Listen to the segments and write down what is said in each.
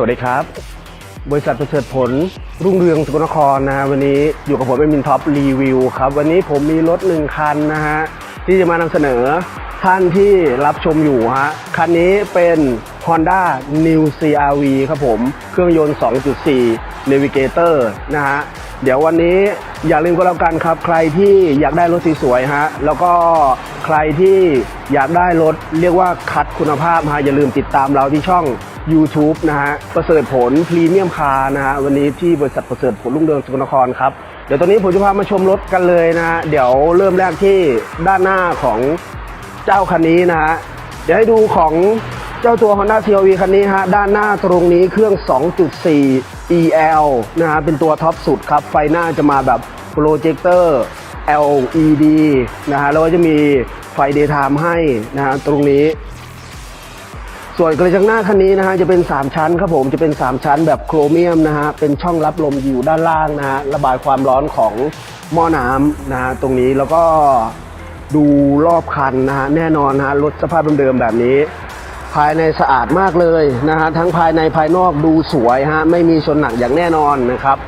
วัสดีครับ บริษัทประเสริฐผลรุ่งเรืองสกลนครนะฮะวันนี้อยู่กับผมเป็นมินท็อปรีวิวครับวันนี้ผมมีรถหนึ่งคันนะฮะที่จะมานำเสนอท่านที่รับชมอยู่ฮะคันนี้เป็น Honda New CRV ครับผมเครื่องยนต์ 2.4 Navigator นะฮะเดี๋ยววันนี้อย่าลืมก็แล้วกันครับ ใครที่อยากได้รถสวยๆฮะแล้วก็ใครที่อยากได้รถเรียกว่าคัดคุณภาพฮะอย่าลืมติดตามเราที่ช่อง YouTube นะฮะประเสริฐผลพรีเมียมคาร์นะฮะวันนี้ที่บริษัทประเสริฐผลรุ่งเรืองสกลนครครับเดี๋ยวตอนนี้ผมจะพามาชมรถกันเลยนะฮะเดี๋ยวเริ่มแรกที่ด้านหน้าของเจ้าคันนี้นะฮะเดี๋ยวให้ดูของเจ้าตัว Honda CRV คันนี้ฮะด้านหน้าตรงนี้เครื่อง 2.4 EL นะฮะเป็นตัวท็อปสุดครับ ไฟหน้าจะมาแบบโปรเจคเตอร์ LED นะฮะแล้วก็จะมีไฟ daytime ให้นะฮะตรงนี้ ส่วนกระจังหน้าคันนี้นะฮะจะเป็น 3 ชั้นครับผมจะเป็น 3 ชั้นแบบโครเมียมนะฮะเป็นช่องรับลมอยู่ด้านล่างนะฮะระบายความร้อนของหม้อน้ำนะฮะตรงนี้แล้วก็ดูรอบคันนะฮะแน่นอนนะฮะรถสภาพเดิมๆแบบนี้ ภายในสะอาดมากเลยนะฮะทั้งภายในภายนอกดูสวยฮะไม่มีชนหนักอย่างแน่นอนนะครับ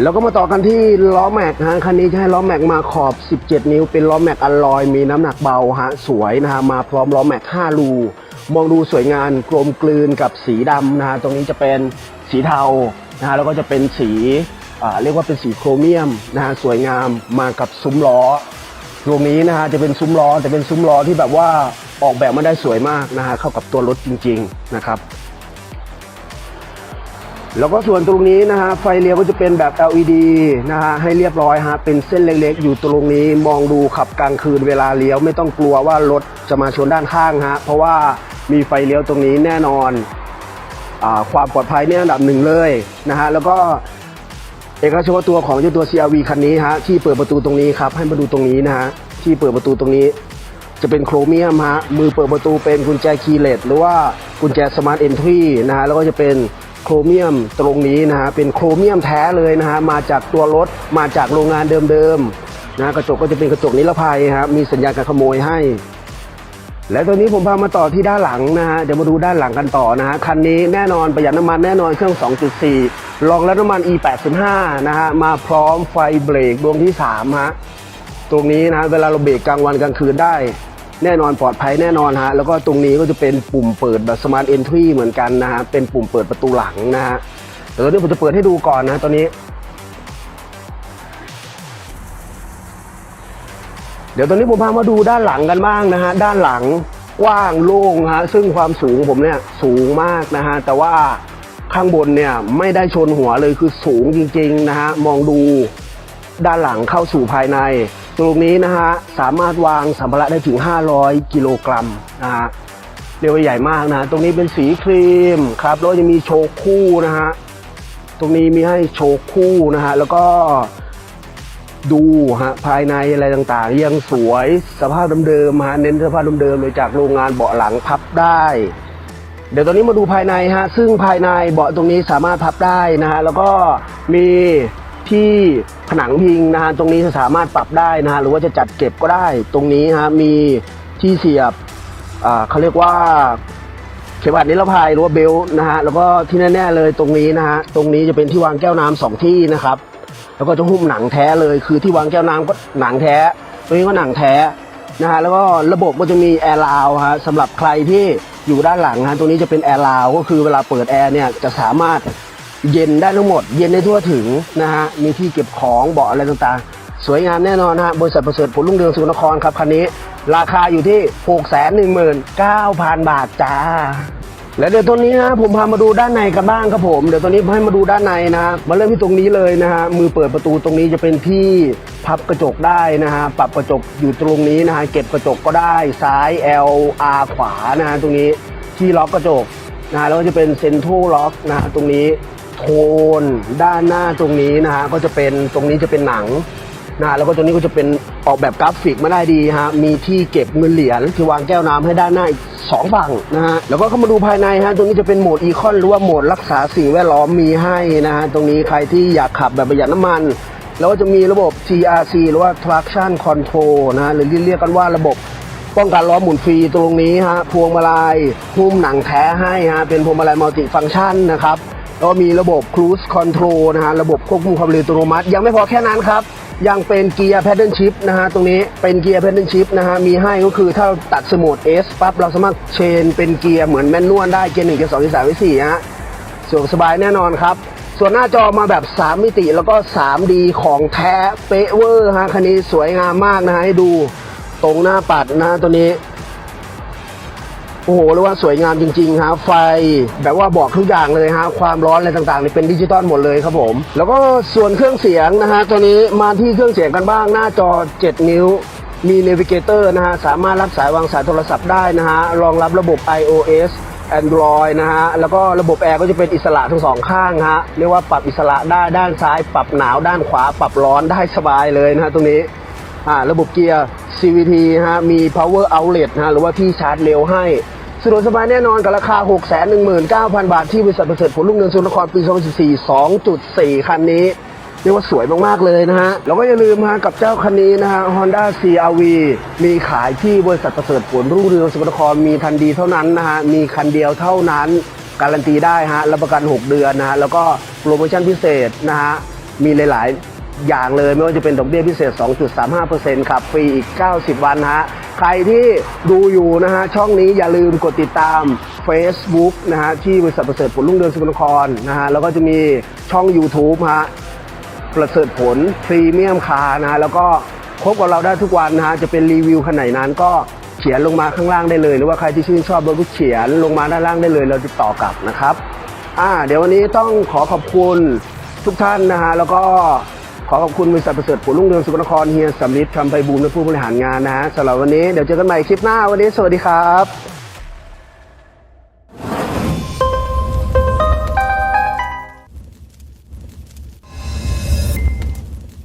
แล้วก็มาต่อกันที่ล้อแม็กฮะคันนี้ให้ล้อแม็กมาขอบ 17 นิ้ว เป็นล้อแม็กอลลอยมีน้ำหนักเบาฮะสวยนะฮะมาพร้อมล้อแม็ก 5 รูมองดูสวยงามกลมกลืนกับสีดำนะฮะตรงนี้จะเป็นสีเทานะฮะแล้วก็จะเป็นสีอ่าเรียกว่าเป็นสีโครเมียมนะฮะสวยงามมากับซุ้มล้อตรงนี้นะฮะจะเป็นซุ้มล้อแต่เป็นซุ้มล้อที่แบบว่าออกแบบมาได้สวยมากนะฮะเข้ากับตัวรถจริง ๆ นะครับ แล้วก็ส่วนตรงนี้นะฮะไฟเลี้ยวก็จะเป็นแบบ LED นะฮะให้เรียบร้อยฮะเป็นเส้นเล็กๆ อยู่ตรงนี้มองดูขับกลางคืนเวลาเลี้ยวไม่ต้องกลัวว่ารถจะมาชนด้านข้างฮะเพราะว่ามีไฟเลี้ยวตรงนี้แน่นอนอความปลอดภัยเนี่ยอันดับหนึ่งเลยนะฮะแล้วก็เอกลักษณ์เฉพาะตัวของเจ้าตัว CRV คันนี้ฮะที่เปิดประตูตรงนี้ครับให้มาดูตรงนี้นะฮะที่เปิดประตูตรงนี้ จะเป็นโครเมียมฮะมือเปิดประตูเป็นกุญแจคีย์เลสหรือว่ากุญแจสมาร์ทเอนทรีนะฮะแล้วก็จะเป็น โครเมียมตรงนี้นะฮะเป็นโครเมียมแท้เลยนะฮะมาจากตัวรถมาจากโรงงานเดิมๆนะกระจกก็จะเป็นกระจกนิรภัยฮะมีสัญญาณการขโมยให้ และตัวนี้ผมพามาต่อที่ด้านหลังนะฮะเดี๋ยวมาดูด้านหลังกันต่อนะฮะคันนี้แน่นอนประหยัดน้ำมันแน่นอนเครื่อง 2.4 รองรับน้ำมัน E85 นะฮะมาพร้อมไฟเบรกดวงที่3ฮะตรงนี้นะฮะเวลาเราเบรกกลางวันกลางคืนได้ แน่นอนปลอดภัยแน่นอนฮะแล้วก็ตรงนี้ก็จะเป็นปุ่มเปิดแบบสมาร์ทเอนทรีเหมือนกันนะฮะเป็นปุ่มเปิดประตูหลังนะฮะเดี๋ยวตอนนี้ผมจะเปิดให้ดูก่อนนะตอนนี้ เดี๋ยวตอนนี้ผมพามาดูด้านหลังกันบ้างนะฮะด้านหลังกว้างโล่งฮะซึ่งความสูงผมเนี่ยสูงมากนะฮะแต่ว่าข้างบนเนี่ยไม่ได้ชนหัวเลยคือสูงจริงๆนะฮะมองดูด้านหลังเข้าสู่ภายใน ตรงนี้นะฮะสามารถวางสัมภาระได้ถึง 500 กิโลกรัมนะฮะเรียกว่าใหญ่มากนะ ตรงนี้เป็นสีครีมครับแล้วจะมีโชว์คู่นะฮะตรงนี้มีให้โชว์คู่นะฮะแล้วก็ดูฮะภายในอะไรต่างๆ ยังสวยสภาพเดิมๆฮะเน้นสภาพเดิมๆเลยจากโรงงานเบาะหลังพับได้ เดี๋ยวตอนนี้มาดูภายในฮะซึ่งภายในเบาะตรงนี้สามารถพับได้นะฮะแล้วก็มี ที่ผนังพิงนะฮะตรงนี้จะสามารถปรับได้นะฮะหรือว่าจะจัดเก็บก็ได้ตรงนี้ฮะมีที่เสียบอ่าเขาเรียกว่าเข็มขัดนิรภัยหรือว่าเบลต์นะฮะแล้วก็ที่แน่ๆเลยตรงนี้นะฮะตรงนี้จะเป็นที่วางแก้วน้ำสองที่นะครับ แล้วก็จะหุ้มหนังแท้เลยคือที่วางแก้วน้ำก็หนังแท้ ตรงนี้ก็หนังแท้นะฮะแล้วก็ระบบก็จะมีแอร์ลาวฮะสำหรับใครที่อยู่ด้านหลังฮะตรงนี้จะเป็นแอร์ลาวก็คือเวลาเปิดแอร์เนี่ยจะสามารถ เย็นได้ทั้งหมด เย็นได้ทั่วถึงนะฮะ มีที่เก็บของเบาะอะไรต่างๆ สวยงามแน่นอนฮะ บริษัทประเสริฐผลรุ่งเรืองสุนครครับคันนี้ ราคาอยู่ที่ 619,000 บาทจ้า แล้วเดี๋ยวตัวนี้นะผมพามาดูด้านในกันบ้างครับผม เดี๋ยวตัวนี้ให้มาดูด้านในนะมาเริ่มที่ตรงนี้เลยนะฮะ มือเปิดประตูตรงนี้จะเป็นที่พับกระจกได้นะฮะ ปรับกระจกอยู่ตรงนี้นะฮะ เก็บกระจกก็ได้ ซ้าย L R ขวานะฮะตรงนี้ ที่ล็อกกระจกนะฮะแล้วก็จะเป็นเซ็นทรัลล็อกนะฮะตรงนี้ โทนด้านหน้าตรงนี้นะฮะก็จะเป็นตรงนี้จะเป็นหนังนะฮะแล้วก็ตัวนี้ก็จะเป็นออกแบบกราฟิกมาได้ดีฮะมีที่เก็บเงินเหรียญที่วางแก้วน้ำให้ด้านหน้าอีกสองฝั่งนะฮะแล้วก็เข้ามาดูภายในฮะตรงนี้จะเป็นโหมดอีคอนหรือว่าโหมดรักษาสิ่งแวดล้อมมีให้นะฮะตรงนี้ใครที่อยากขับแบบประหยัดน้ำมัน แล้วก็จะมีระบบ TRC หรือว่า traction control นะฮะหรือเรียกกันว่าระบบป้องกันล้อหมุนฟรีตรงนี้ฮะพวงมาลัยหุ้มหนังแท้ให้ฮะเป็นพวงมาลัยมัลติฟังก์ชันนะครับ ก็มีระบบ Cruise Control นะฮะ ระบบควบคุมความเร็วอัตโนมัติ ยังไม่พอแค่นั้นครับ ยังเป็นเกียร์ Paddle Shift นะฮะ ตรงนี้เป็นเกียร์ Paddle Shift นะฮะ มีให้ก็คือถ้าเราตัดสโหมด S ปั๊บ เราสามารถเชนเป็นเกียร์เหมือนแมนนวลได้ เกียร์หนึ่งเกียร์สองเกียร์สามเกียร์สี่ฮะสะดวกสบายแน่นอนครับ ส่วนหน้าจอมาแบบ 3 มิติแล้วก็ 3D ของแท้เป๊ะเวอร์ฮะ คันนี้สวยงามมากนะฮะ ให้ดูตรงหน้าปัดนะฮะตัวนี้ โอ้โหเรียกว่าสวยงามจริงๆฮะไฟแบบว่าบอกทุกอย่างเลยฮะความร้อนอะไรต่างๆนี่เป็นดิจิตอลหมดเลยครับผม แล้วก็ส่วนเครื่องเสียงนะฮะตัวนี้มาที่เครื่องเสียงกันบ้างหน้าจอ 7 นิ้วมีเนวิเกเตอร์นะฮะสามารถรับสายวางสายโทรศัพท์ได้นะฮะรองรับระบบ iOS Android นะฮะ แล้วก็ระบบแอร์ก็จะเป็นอิสระทั้งสองข้างฮะ เรียกว่าปรับอิสระได้ด้านซ้าย ปรับหนาวด้านขวา ปรับร้อนได้สบายเลยนะฮะตรงนี้ อ่า ระบบเกียร์ CVT ฮะมี power outlet นะฮะหรือว่าที่ชาร์จเร็วให้สะดวกสบายแน่นอนกับราคา 619,000 บาทที่บริษัทประเสริฐผลลุ่งเรืองสุนทรครปี 2014 2.4 คันนี้ เรียกว่าสวยมาก ๆ เลยนะฮะ แล้วก็อย่าลืมฮะกับเจ้าคันนี้นะฮะ Honda CRV มีขายที่บริษัทประเสริฐผลรุ่งเรืองสุนทรครมีทันดีเท่านั้นนะฮะ มีคันเดียวเท่านั้น การันตีได้ฮะรับประกัน 6 เดือนนะฮะแล้วก็โปรโมชั่นพิเศษนะฮะมีหลาย ๆ อย่างเลยไม่ว่าจะเป็นดอกเบี้ยพิเศษ 2.35%ครับฟรีอีก 90 วันฮะ ใครที่ดูอยู่นะฮะ ช่องนี้อย่าลืมกดติดตาม Facebook นะฮะ ที่บริษัทประเสริฐผลรุ่งเรืองสกลนครนะฮะ แล้วก็จะมีช่อง YouTube ฮะ ประเสริฐผลพรีเมียมคาร์นะฮะ แล้วก็พบกับเราได้ทุกวันนะฮะ จะเป็นรีวิวคันไหนนั้นก็เขียนลงมาข้างล่างได้เลย หรือว่าใครที่ชื่นชอบรถก็เขียนลงมาด้านล่างได้เลย เราติดต่อกลับนะครับอ่าเดี๋ยววันนี้ต้องขอขอบคุณทุกท่านนะฮะแล้วก็ ขอขอบคุณบริษัทประเสริฐผลรุ่งเรืองสุขนครเฮียสำลิดคำไพบูลและผู้บริหารงานนะฮะสำหรับวันนี้เดี๋ยวเจอกันใหม่คลิปหน้าวันนี้สวัสดีครับ